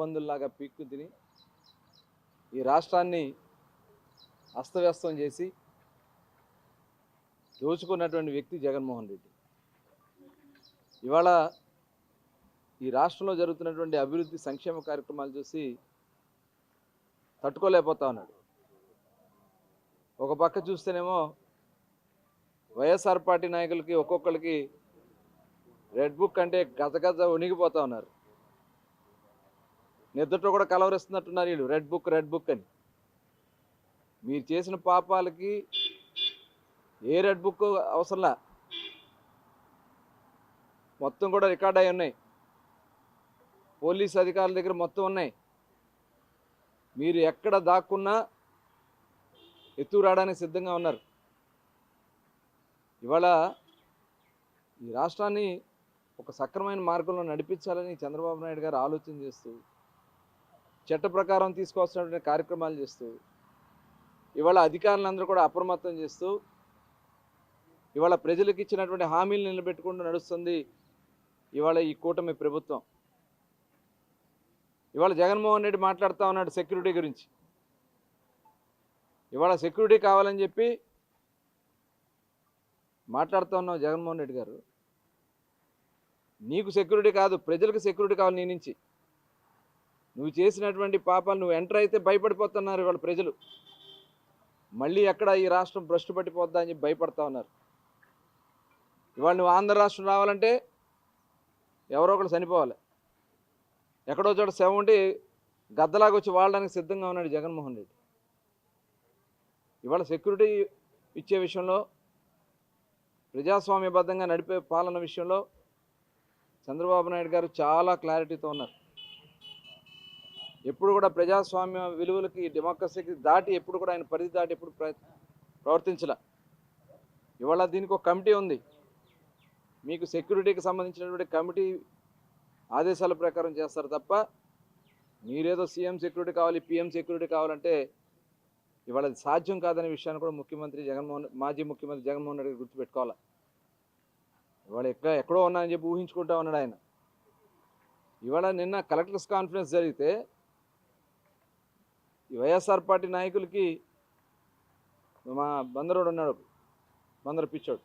పందుల్లాగా పీక్కు తిని ఈ రాష్ట్రాన్ని అస్తవ్యస్తం చేసి దోచుకున్నటువంటి వ్యక్తి జగన్మోహన్ రెడ్డి. ఇవాళ ఈ రాష్ట్రంలో జరుగుతున్నటువంటి అభివృద్ధి సంక్షేమ కార్యక్రమాలు చూసి తట్టుకోలేకపోతా ఉన్నాడు. ఒక పక్క చూస్తేనేమో వైఎస్ఆర్ పార్టీ నాయకులకి ఒక్కొక్కరికి రెడ్ బుక్ అంటే గజగజ గజ ఉన్నారు. నిద్రతో కూడా కలవరిస్తున్నట్టున్నారు వీళ్ళు. రెడ్ బుక్ రెడ్ బుక్ అని. మీరు చేసిన పాపాలకి ఏ రెడ్ బుక్ అవసరంలా? మొత్తం కూడా రికార్డ్ అయి ఉన్నాయి. పోలీస్ అధికారుల దగ్గర మొత్తం ఉన్నాయి. మీరు ఎక్కడ దాక్కున్నా ఎత్తు రావడానికి సిద్ధంగా ఉన్నారు. ఇవాళ ఈ రాష్ట్రాన్ని ఒక సక్రమైన మార్గంలో నడిపించాలని చంద్రబాబు నాయుడు గారు ఆలోచన చేస్తూ చట్ట ప్రకారం తీసుకోవాల్సినటువంటి కార్యక్రమాలు చేస్తూ ఇవాళ అధికారులందరూ కూడా అప్రమత్తం చేస్తూ ఇవాళ ప్రజలకు ఇచ్చినటువంటి హామీలు నిలబెట్టుకుంటూ నడుస్తుంది ఇవాళ ఈ కూటమి ప్రభుత్వం. ఇవాళ జగన్మోహన్ రెడ్డి మాట్లాడుతూ ఉన్నాడు సెక్యూరిటీ గురించి. ఇవాళ సెక్యూరిటీ కావాలని చెప్పి మాట్లాడుతూ ఉన్నావు జగన్మోహన్ రెడ్డి గారు. నీకు సెక్యూరిటీ కాదు ప్రజలకు సెక్యూరిటీ కావాలి నీ నుంచి. నువ్వు చేసినటువంటి పాపాలు నువ్వు ఎంటర్ అయితే భయపడిపోతున్నారు ఇవాళ ప్రజలు. మళ్ళీ ఎక్కడ ఈ రాష్ట్రం భ్రష్టు పట్టిపోద్దా అని చెప్పి భయపడతా ఉన్నారు. ఇవాళ నువ్వు ఆంధ్ర రాష్ట్రం రావాలంటే ఎవరో ఒకరు చనిపోవాలి. ఎక్కడో చోట శవం ఉండి గద్దలాగా వచ్చి వాడడానికి సిద్ధంగా ఉన్నాడు జగన్మోహన్ రెడ్డి. ఇవాళ సెక్యూరిటీ ఇచ్చే విషయంలో ప్రజాస్వామ్యబద్ధంగా నడిపే పాలన విషయంలో చంద్రబాబు నాయుడు గారు చాలా క్లారిటీతో ఉన్నారు. ఎప్పుడు కూడా ప్రజాస్వామ్య విలువలకి డెమోక్రసీకి దాటి ఎప్పుడు కూడా ఆయన పరిధి దాటి ఎప్పుడు ప్రవర్తించలే. ఇవాళ దీనికి ఒక కమిటీ ఉంది. మీకు సెక్యూరిటీకి సంబంధించినటువంటి కమిటీ ఆదేశాల ప్రకారం చేస్తారు తప్ప మీరేదో సీఎం సెక్యూరిటీ కావాలి పిఎం సెక్యూరిటీ కావాలంటే ఇవాళ సాధ్యం కాదనే విషయాన్ని కూడా ముఖ్యమంత్రి జగన్మోహన్ మాజీ ముఖ్యమంత్రి జగన్మోహన్ రెడ్డి గుర్తుపెట్టుకోవాలి. ఇవాళ ఎక్కడ ఎక్కడో ఉన్నాయని చెప్పి ఊహించుకుంటా ఉన్నాడు ఆయన. ఇవాళ నిన్న కలెక్టర్స్ కాన్ఫరెన్స్ జరిగితే ఈ వైఎస్ఆర్ పార్టీ నాయకులకి మా బందరుడు ఉన్నాడు. బందరు పిచ్చోడు.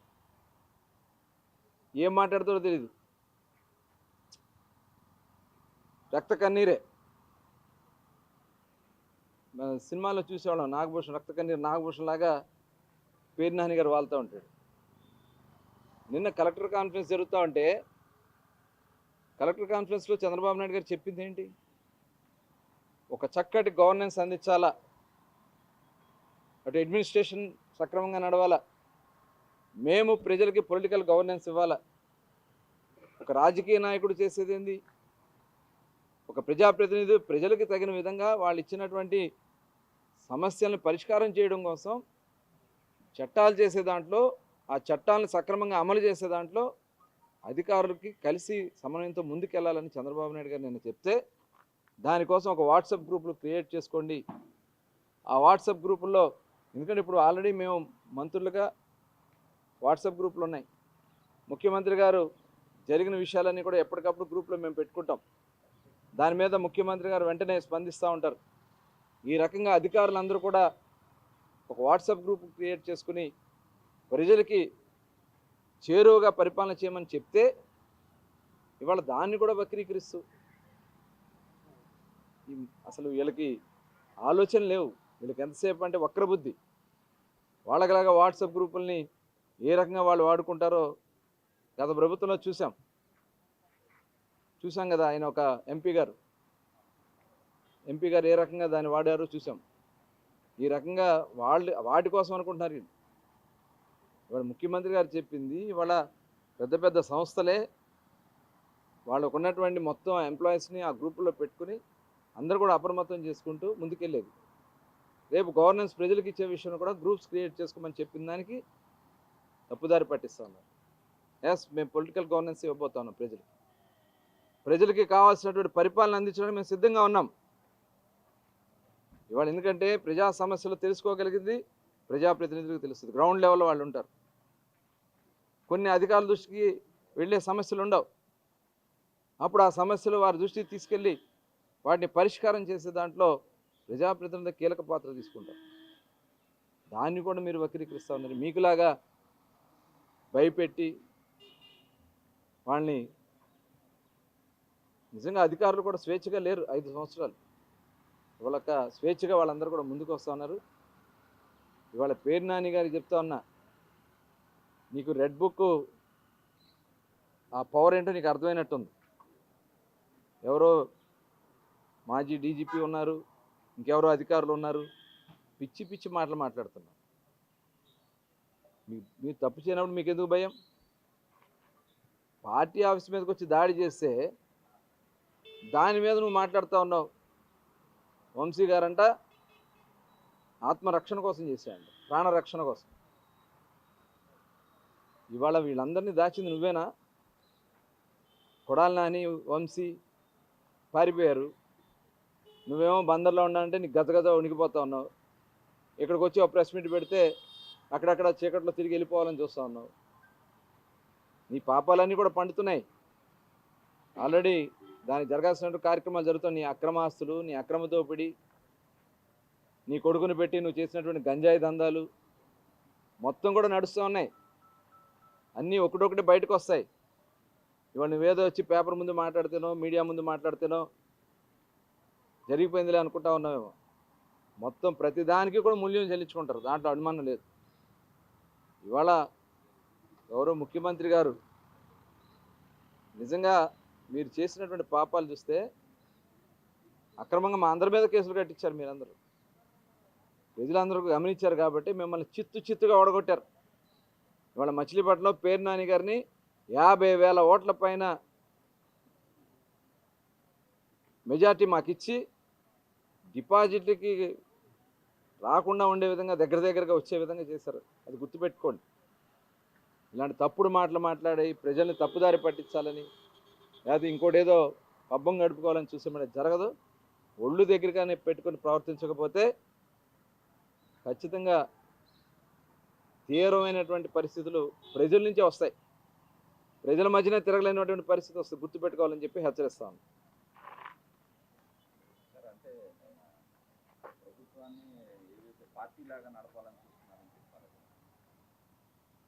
ఏం మాట్లాడుతాడో తెలియదు రక్త కన్నీరే. సినిమాలో చూసేవాళ్ళం నాగభూషణ్ రక్త కన్నీరు నాగభూషణ్ లాగా పేరు నాని గారు వాళ్తూ ఉంటాడు. నిన్న కలెక్టర్ కాన్ఫరెన్స్ జరుగుతూ ఉంటే కలెక్టర్ కాన్ఫరెన్స్లో చంద్రబాబు నాయుడు గారు చెప్పింది ఏంటి? ఒక చక్కటి గవర్నెన్స్ అందించాలా? అటు అడ్మినిస్ట్రేషన్ సక్రమంగా నడవాలా? మేము ప్రజలకి పొలిటికల్ గవర్నెన్స్ ఇవ్వాలా? ఒక రాజకీయ నాయకుడు చేసేది ఏంది? ఒక ప్రజాప్రతినిధి ప్రజలకు తగిన విధంగా వాళ్ళు ఇచ్చినటువంటి సమస్యలను పరిష్కారం చేయడం కోసం చట్టాలు చేసే దాంట్లో ఆ చట్టాలను సక్రమంగా అమలు చేసే దాంట్లో అధికారులకి కలిసి సమన్వయంతో ముందుకెళ్ళాలని చంద్రబాబు నాయుడు గారు నిన్న చెప్తే దానికోసం ఒక వాట్సాప్ గ్రూపులు క్రియేట్ చేసుకోండి. ఆ వాట్సాప్ గ్రూపుల్లో ఎందుకంటే ఇప్పుడు ఆల్రెడీ మేము మంత్రులుగా వాట్సాప్ గ్రూపులు ఉన్నాయి. ముఖ్యమంత్రి గారు జరిగిన విషయాలన్నీ కూడా ఎప్పటికప్పుడు గ్రూప్లో మేము పెట్టుకుంటాం. దాని మీద ముఖ్యమంత్రి గారు వెంటనే స్పందిస్తూ ఉంటారు. ఈ రకంగా అధికారులందరూ కూడా ఒక వాట్సాప్ గ్రూప్ క్రియేట్ చేసుకుని ప్రజలకి చేరువగా పరిపాలన చేయమని చెప్తే ఇవాళ దాన్ని కూడా వక్రీకరిస్తూ అసలు వీళ్ళకి ఆలోచన లేవు. వీళ్ళకి ఎంతసేపు అంటే వక్రబుద్ధి. వాళ్ళకిలాగా వాట్సాప్ గ్రూపుల్ని ఏ రకంగా వాళ్ళు వాడుకుంటారో గత ప్రభుత్వంలో చూసాం చూసాం కదా ఆయన ఒక ఎంపీ గారు. ఎంపీ గారు ఏ రకంగా దాన్ని వాడారో చూసాం ఈ రకంగా వాళ్ళు వాటి కోసం అనుకుంటున్నారు ఇవాళ ముఖ్యమంత్రి గారు చెప్పింది ఇవాళ పెద్ద పెద్ద సంస్థలే వాళ్ళకు ఉన్నటువంటి మొత్తం ఎంప్లాయీస్ని ఆ గ్రూపులో పెట్టుకుని అందరూ కూడా అప్రమత్తం చేసుకుంటూ ముందుకెళ్ళేది. రేపు గవర్నెన్స్ ప్రజలకు ఇచ్చే విషయంలో కూడా గ్రూప్స్ క్రియేట్ చేసుకోమని చెప్పిన దానికి తప్పుదారి పట్టిస్తా ఉన్నారు ఎస్ మేము పొలిటికల్ గవర్నెన్స్ ఇవ్వబోతా ఉన్నాం ప్రజలకి. ప్రజలకి కావాల్సినటువంటి పరిపాలన అందించడానికి మేము సిద్ధంగా ఉన్నాం. ఇవాళ ఎందుకంటే ప్రజా సమస్యలు తెలుసుకోగలిగింది ప్రజాప్రతినిధులకు తెలుస్తుంది. గ్రౌండ్ లెవెల్లో వాళ్ళు ఉంటారు. కొన్ని అధికారుల దృష్టికి వెళ్ళే సమస్యలు ఉండవు. అప్పుడు ఆ సమస్యలు వారి దృష్టికి తీసుకెళ్ళి వాటిని పరిష్కారం చేసే దాంట్లో ప్రజాప్రతినిధులు కీలక పాత్ర తీసుకుంటారు. దాన్ని కూడా మీరు వక్రీకరిస్తూ ఉన్నారు. మీకులాగా భయపెట్టి వాళ్ళని నిజంగా అధికారులు కూడా స్వేచ్ఛగా లేరు ఐదు సంవత్సరాలు. ఇవాళ స్వేచ్ఛగా వాళ్ళందరూ కూడా ముందుకు వస్తూ ఉన్నారు. ఇవాళ పేరు నాని గారు చెప్తా ఉన్నా నీకు రెడ్ బుక్ ఆ పవర్ ఏంటో నీకు అర్థమైనట్టుంది. ఎవరో మాజీ డీజీపీ ఉన్నారు ఇంకెవరో అధికారులు ఉన్నారు. పిచ్చి పిచ్చి మాటలు మాట్లాడుతున్నారు. మీ మీరు తప్పు చేయనప్పుడు మీకు ఎందుకు భయం? పార్టీ ఆఫీస్ మీదకి వచ్చి దాడి చేస్తే దాని మీద నువ్వు మాట్లాడుతూ ఉన్నావు. వంశీ గారంట ఆత్మరక్షణ కోసం చేశాడు ప్రాణరక్షణ కోసం. ఇవాళ వీళ్ళందరినీ దాచింది నువ్వేనా? కొడాలి నాని వంశీ పారిపోయారు. నువ్వేమో బందర్లో ఉన్నానంటే నీకు గజగజ ఉనికిపోతా ఉన్నావు. ఇక్కడికి వచ్చి ఒక ప్రెస్ మీట్ పెడితే అక్కడక్కడ చీకట్లో తిరిగి వెళ్ళిపోవాలని చూస్తూ ఉన్నావు. నీ పాపాలన్నీ కూడా పండుతున్నాయి. ఆల్రెడీ దానికి జరగాల్సిన కార్యక్రమాలు జరుగుతాయి నీ అక్రమాస్తులు నీ అక్రమ దోపిడీ నీ కొడుకుని పెట్టి నువ్వు చేసినటువంటి గంజాయి దందాలు మొత్తం కూడా నడుస్తూ ఉన్నాయి. అన్నీ ఒకటొకటి బయటకు వస్తాయి. ఇవాళ నువ్వేదో వచ్చి పేపర్ ముందు మాట్లాడితేనో మీడియా ముందు మాట్లాడితేనో జరిగిపోయిందిలే అనుకుంటా ఉన్నామేమో మొత్తం ప్రతిదానికి కూడా మూల్యం చెల్లించుకుంటారు. దాంట్లో అనుమానం లేదు. ఇవాళ ఎవరో ముఖ్యమంత్రి గారు నిజంగా మీరు చేసినటువంటి పాపాలు చూస్తే అక్రమంగా మా అందరి మీద కేసులు కట్టించారు మీరందరూ. ప్రజలందరూ గమనించారు కాబట్టి మిమ్మల్ని చిత్తు చిత్తుగా ఓడగొట్టారు. ఇవాళ మచిలీపట్నంలో పేరు నాని గారిని యాభై వేల ఓట్ల పైన మెజార్టీ మాకు ఇచ్చి డిపాజిట్కి రాకుండా ఉండే విధంగా దగ్గర దగ్గరగా వచ్చే విధంగా చేశారు. అది గుర్తుపెట్టుకోండి. ఇలాంటి తప్పుడు మాటలు మాట్లాడి ప్రజల్ని తప్పుదారి పట్టించాలని లేదా ఇంకోటి ఏదో పబ్బం గడుపుకోవాలని చూసే జరగదు. ఒళ్ళు దగ్గరగానే పెట్టుకొని ప్రవర్తించకపోతే ఖచ్చితంగా తీవ్రమైనటువంటి పరిస్థితులు ప్రజల నుంచే వస్తాయి. ప్రజల మధ్యన తిరగలేనటువంటి పరిస్థితి వస్తుంది. గుర్తుపెట్టుకోవాలని చెప్పి హెచ్చరిస్తాను సార్ అంటే ఆయన ప్రభుత్వాన్ని ఏదైతే పార్టీ లాగా నడపాలని చూస్తున్నారని చెప్పారు కదా.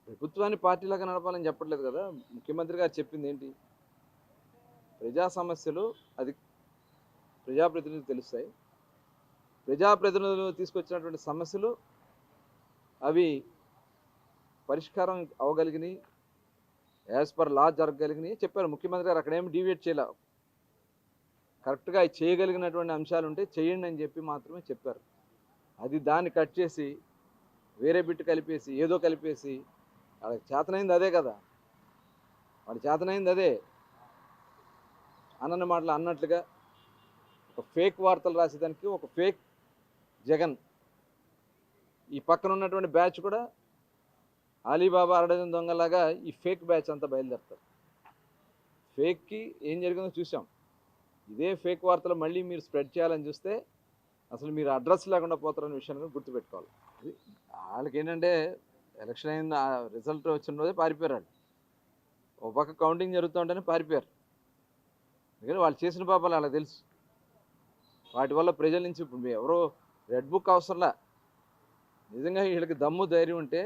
ప్రభుత్వాన్ని పార్టీలాగా నడపాలని చెప్పట్లేదు కదా? ముఖ్యమంత్రి గారు చెప్పింది ఏంటి? ప్రజా సమస్యలు అది ప్రజాప్రతినిధులు తెలుస్తాయి. ప్రజాప్రతినిధులు తీసుకొచ్చినటువంటి సమస్యలు అవి పరిష్కారం అవ్వగలిగినాయి యాజ్ పర్ లా జరగగలిగినాయి చెప్పారు. ముఖ్యమంత్రి గారు అక్కడేమి డీవియేట్ చేయలే? కరెక్ట్గా అవి చేయగలిగినటువంటి అంశాలు ఉంటే చేయండి అని చెప్పి మాత్రమే చెప్పారు. అది దాన్ని కట్ చేసి వేరే బిట్టు కలిపేసి ఏదో కలిపేసి వాళ్ళకి చేతనైంది అదే కదా. వాడి చేతనైంది అదే. అన్నన్న మాటలు అన్నట్లుగా ఒక ఫేక్ వార్తలు రాసేదానికి ఒక ఫేక్ జగన్. ఈ పక్కన ఉన్నటువంటి బ్యాచ్ కూడా అలీబాబా అరడజన్ దొంగలాగా ఈ ఫేక్ బ్యాచ్ అంతా బయలుదేరుతారు. ఫేక్కి ఏం జరిగిందో చూసాం ఇదే ఫేక్ వార్తలు మళ్ళీ మీరు స్ప్రెడ్ చేయాలని చూస్తే అసలు మీరు అడ్రస్ లేకుండా పోతారనే విషయాన్ని కూడా గుర్తుపెట్టుకోవాలి. వాళ్ళకి ఏంటంటే ఎలక్షన్ అయిన రిజల్ట్ వచ్చిన రోజే పారిపోయారు వాళ్ళు. ఒక పక్క కౌంటింగ్ జరుగుతుంటేనే పారిపోయారు. ఎందుకంటే వాళ్ళు చేసిన పాపాలు అలా తెలుసు. వాటి వల్ల ప్రజల నుంచి ఇప్పుడు మీ ఎవరో రెడ్ బుక్ అవసరంలా. నిజంగా వీళ్ళకి దమ్ము ధైర్యం ఉంటే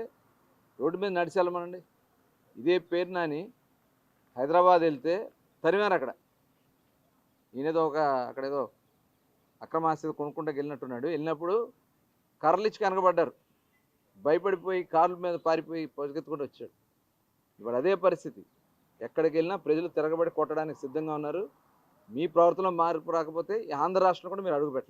రోడ్డు మీద నడిచి ఇదే పేరు నాని హైదరాబాద్ వెళ్తే తరిమారు అక్కడ. ఈయనేదో ఒక అక్కడేదో అక్రమాస్తి కొనుక్కుంటూ వెళ్ళినట్టున్నాడు వెళ్ళినప్పుడు కర్రలిచ్చి కనకబడ్డారు. భయపడిపోయి కార్ల మీద పారిపోయి పరిగెత్తుకుంటూ వచ్చాడు. ఇప్పుడు అదే పరిస్థితి. ఎక్కడికి వెళ్ళినా ప్రజలు తిరగబడి కొట్టడానికి సిద్ధంగా ఉన్నారు. మీ ప్రవర్తనలో మార్పు రాకపోతే ఈ ఆంధ్ర రాష్ట్రం కూడా మీరు అడుగుపెట్టలేదు